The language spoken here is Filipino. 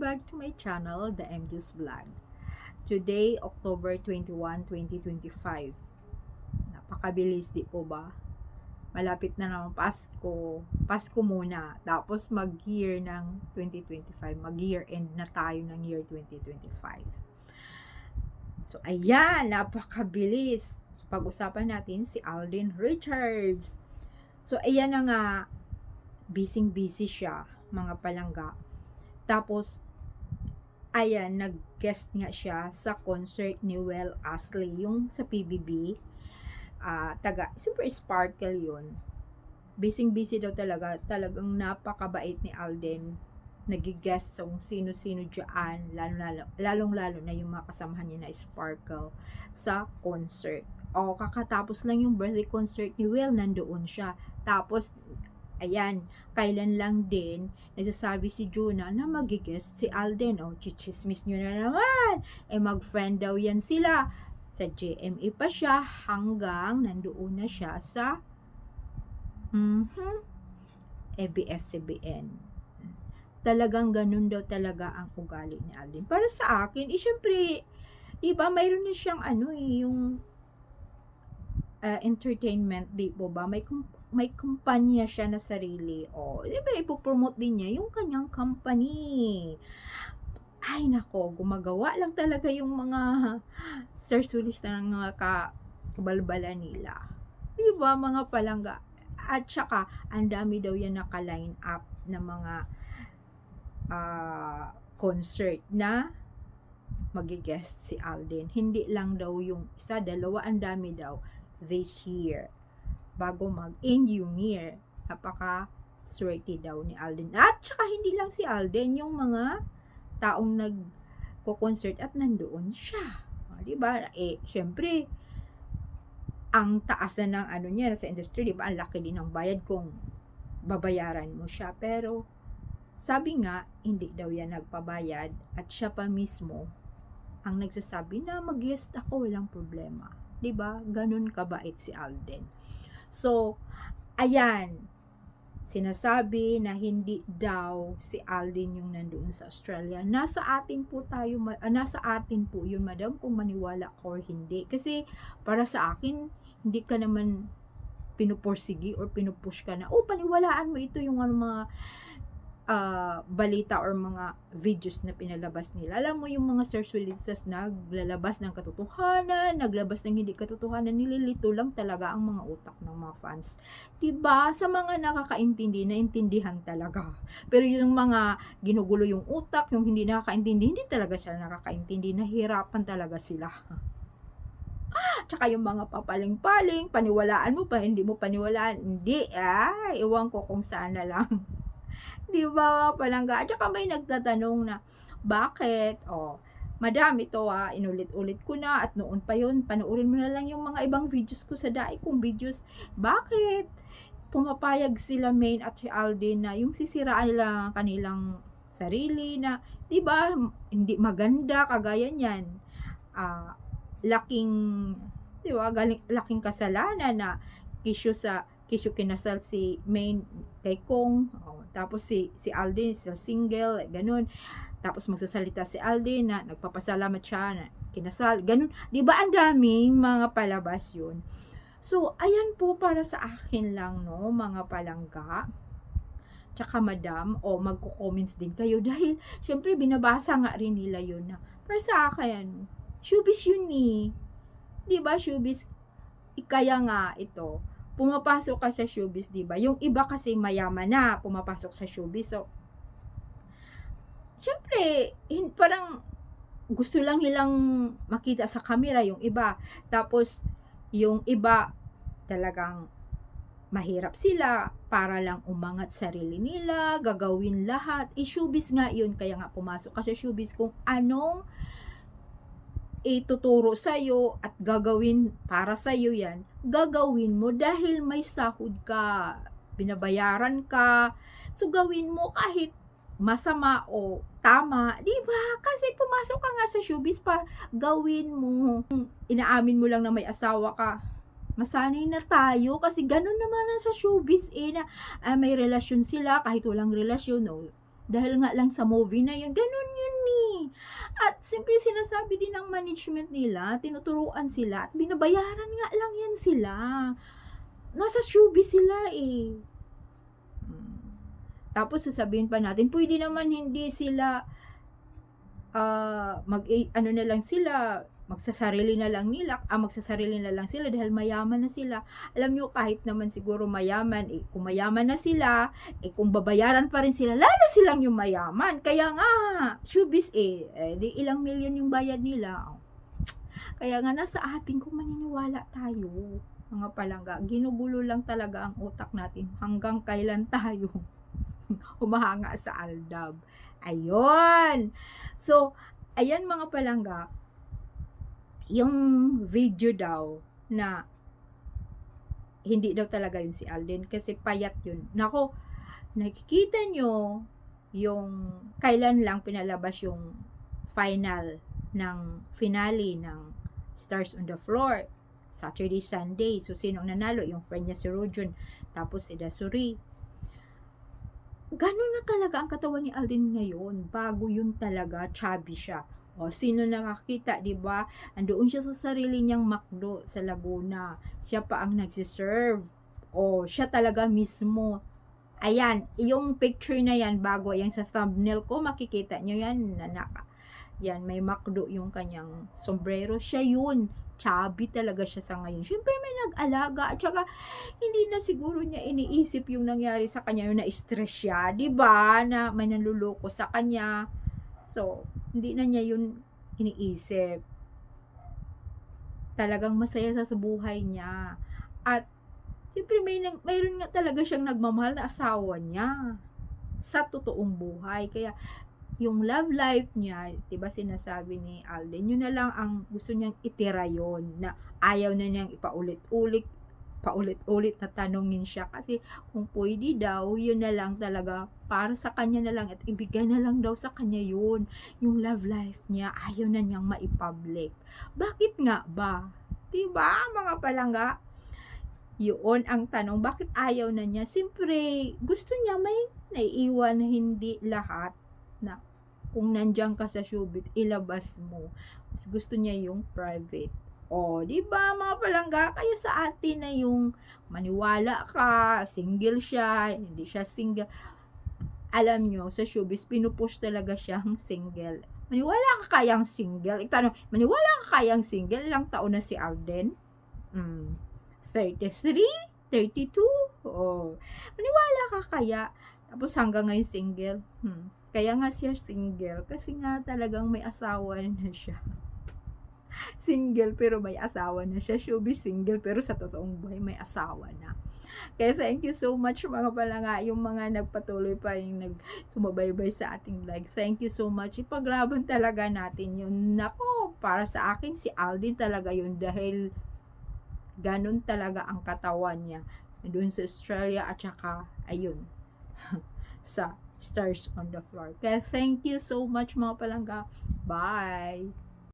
back to my channel, The MJ's Vlog. Today, October 21, 2025. Napakabilis, di po ba? Malapit na naman Pasko. Pasko muna. Tapos mag-year ng 2025. Mag-year end na tayo ng year 2025. So, ayan, napakabilis. So, pag-usapan natin si Alden Richards. So, ayan na nga, busy-busy siya, mga palangga. Tapos, ayan, nag-guest nga siya sa concert ni Well Ashley, yung sa PBB. Ah, taga, super sparkle yun. Busy-busy daw talaga. Talagang napakabait ni Alden. Nag-guest kung sino-sino dyan, lalo-lalo, lalong-lalo na yung mga kasamahan niya na sparkle sa concert. O, kakatapos lang yung birthday concert ni Will, nandoon siya. Tapos, ayan, kailan lang din, nagsasabi si Juna na magigest si Alden. O, chichismis nyo na naman. Eh, mag-friend daw yan sila. Sa JMA pa siya hanggang nandoon na siya sa mhm, ABS-CBN. Talagang ganun daw talaga ang ugali ni Alden. Para sa akin, eh, syempre, di ba, mayroon na siyang ano eh, yung uh, entertainment, di po ba? May kum- may kumpanya siya na sarili. O, di ba, ipopromote din niya yung kanyang company. Ay, nako, gumagawa lang talaga yung mga sarsulis na ng mga ka- kabalbala nila. Di ba, mga palangga? At saka, ang dami daw yan naka-line up na mga ah, concert na magigest si Alden. Hindi lang daw yung isa, dalawa, ang dami daw this year bago mag-end yung year. Napaka swerte daw ni Alden. At saka hindi lang si Alden, yung mga taong nag-concert at nandoon siya. O, di ba? Eh, syempre, ang taas na ng ano niya sa industry, di ba? Ang laki din ng bayad kung babayaran mo siya. Pero, sabi nga, hindi daw yan nagpabayad at siya pa mismo ang nagsasabi na mag-guest ako, walang problema. 'Di ba? Ganun kabait si Alden. So, ayan, sinasabi na hindi daw si Alden yung nandoon sa Australia. Nasa atin po tayo, ah, nasa atin po yun, madam, kung maniwala ko or hindi. Kasi, para sa akin, hindi ka naman pinuporsigi or pinupush ka na, oh, paniwalaan mo ito yung ano, mga ah, balita or mga videos na pinalabas nila. Alam mo yung mga searchwillistas naglalabas ng katotohanan, naglabas ng hindi katotohanan, nililito lang talaga ang mga utak ng mga fans. 'Di ba Sa mga nakakaintindi, naintindihan talaga. Pero yung mga ginugulo yung utak, yung hindi nakakaintindi, hindi talaga sila nakakaintindi, nahirapan talaga sila. Tsaka yung mga papaling-paling, paniwalaan mo pa, hindi mo paniwalaan, hindi, ay, iwan ko kung saan na lang. Di ba, palangga? At saka may nagtatanong na, bakit? O, madam, ito ah, inulit-ulit ko na at noon pa yun, panoorin mo na lang yung mga ibang videos ko sa dai kong videos. Bakit? Pumapayag sila Main at si Alden na yung sisiraan nila ang kanilang sarili na, di ba, hindi maganda, kagaya niyan. Ah, laking, di ba, galing, laking kasalanan na issue sa kisyo kinasal si Main kay Kong, oh, tapos si si Alden sa single, ganun. Tapos magsasalita si Alden na nagpapasalamat siya na kinasal, ganun. 'Di ba ang daming mga palabas 'yun. So, ayan po para sa akin lang no, mga palangga. Tsaka madam, o magko-comments din kayo dahil syempre binabasa nga rin nila 'yun na para sa akin, showbiz yun eh. 'Di ba showbiz? Kaya nga ito, pumapasok ka sa showbiz, 'di ba? Yung iba kasi mayaman na pumapasok sa showbiz. So Syempre, hin- parang gusto lang nilang makita sa camera yung iba. Tapos yung iba talagang mahirap sila para lang umangat sarili nila, gagawin lahat. Eh, showbiz nga yun, kaya nga pumasok ka sa showbiz kung anong ituturo sa'yo at gagawin para sa'yo yan, gagawin mo dahil may sahod ka, binabayaran ka, so gawin mo kahit masama o tama, di ba? Kasi pumasok ka nga sa showbiz pa, gawin mo. Inaamin mo lang na may asawa ka, masanay na tayo kasi ganun naman na sa showbiz eh na ah, may relasyon sila kahit walang relasyon no dahil nga lang sa movie na yun ganun eh. At simple sinasabi din ng management nila, tinuturuan sila at binabayaran nga lang yan sila. Nasa showbiz sila eh. Hmm. Tapos sasabihin pa natin, pwede naman hindi sila ah mag ano na lang sila, magsasarili na lang nila, ah, magsasarili na lang sila dahil mayaman na sila. Alam nyo, kahit naman siguro mayaman, eh, kung mayaman na sila, eh, kung babayaran pa rin sila, lalo silang yung mayaman. Kaya nga, showbiz eh, eh di ilang milyon yung bayad nila. Kaya nga, nasa atin kung maniniwala tayo, mga palangga, ginugulo lang talaga ang utak natin hanggang kailan tayo humahanga sa aldab. Ayun! So, ayan mga palangga, yung video daw na hindi daw talaga yun si Alden kasi payat yun. Nako, nakikita nyo yung kailan lang pinalabas yung final ng finale ng Stars on the Floor. Saturday, Sunday. So, sinong nanalo? Yung friend niya si Rojon. Tapos si Dasuri. Ganun na talaga ang katawan ni Alden ngayon. Bago yun talaga, chubby siya. O, sino nakakita, di ba? Andoon siya sa sarili niyang McDo sa Laguna. Siya pa ang nagsiserve. O, siya talaga mismo. Ayan, yung picture na yan, bago yan sa thumbnail ko, makikita niyo yan, nanaka. Yan, may McDo yung kanyang sombrero. Siya yun. Chubby talaga siya sa ngayon. Siyempre may nag-alaga. At saka, hindi na siguro niya iniisip yung nangyari sa kanya. Yung na-stress siya. di ba Na may nanluloko sa kanya. So, hindi na niya yun iniisip. Talagang masaya sa buhay niya. At, siyempre may, mayroon nga talaga siyang nagmamahal na asawa niya sa totoong buhay. Kaya, yung love life niya, 'di ba sinasabi ni Alden, yun na lang ang gusto niyang itira yon na ayaw na niyang ipaulit-ulit paulit-ulit na tanongin siya kasi kung pwede daw, yun na lang talaga para sa kanya na lang at ibigay na lang daw sa kanya yun. Yung love life niya, ayaw na niyang maipublic. Bakit nga ba? 'Di ba mga palangga? Yun ang tanong, bakit ayaw na niya? Siyempre, gusto niya may naiiwan na hindi lahat na kung nandiyan ka sa showbiz, ilabas mo. Mas gusto niya yung private. O, di ba mga palangga? Kaya sa atin na yung maniwala ka, single siya, hindi siya single. Alam nyo, sa showbiz, pinupush talaga siyang single. Maniwala ka kayang single? Itanong, maniwala ka kayang single? Ilang taon na si Alden? Mm, 33? 32? Oh. Maniwala ka kaya? Tapos hanggang ngayon single? Hmm. Kaya nga siya single kasi nga talagang may asawa na siya. single pero may asawa na siya. Showbiz single pero sa totoong buhay may asawa na. Kaya thank you so much mga palanga, yung mga nagpatuloy pa rin nag sumabaybay sa ating live. Thank you so much. Ipaglaban talaga natin yun. Nako, para sa akin si Aldin talaga yun dahil ganun talaga ang katawan niya. Doon sa Australia at saka ayun sa stars on the floor. Kaya thank you so much mga palangga. Bye!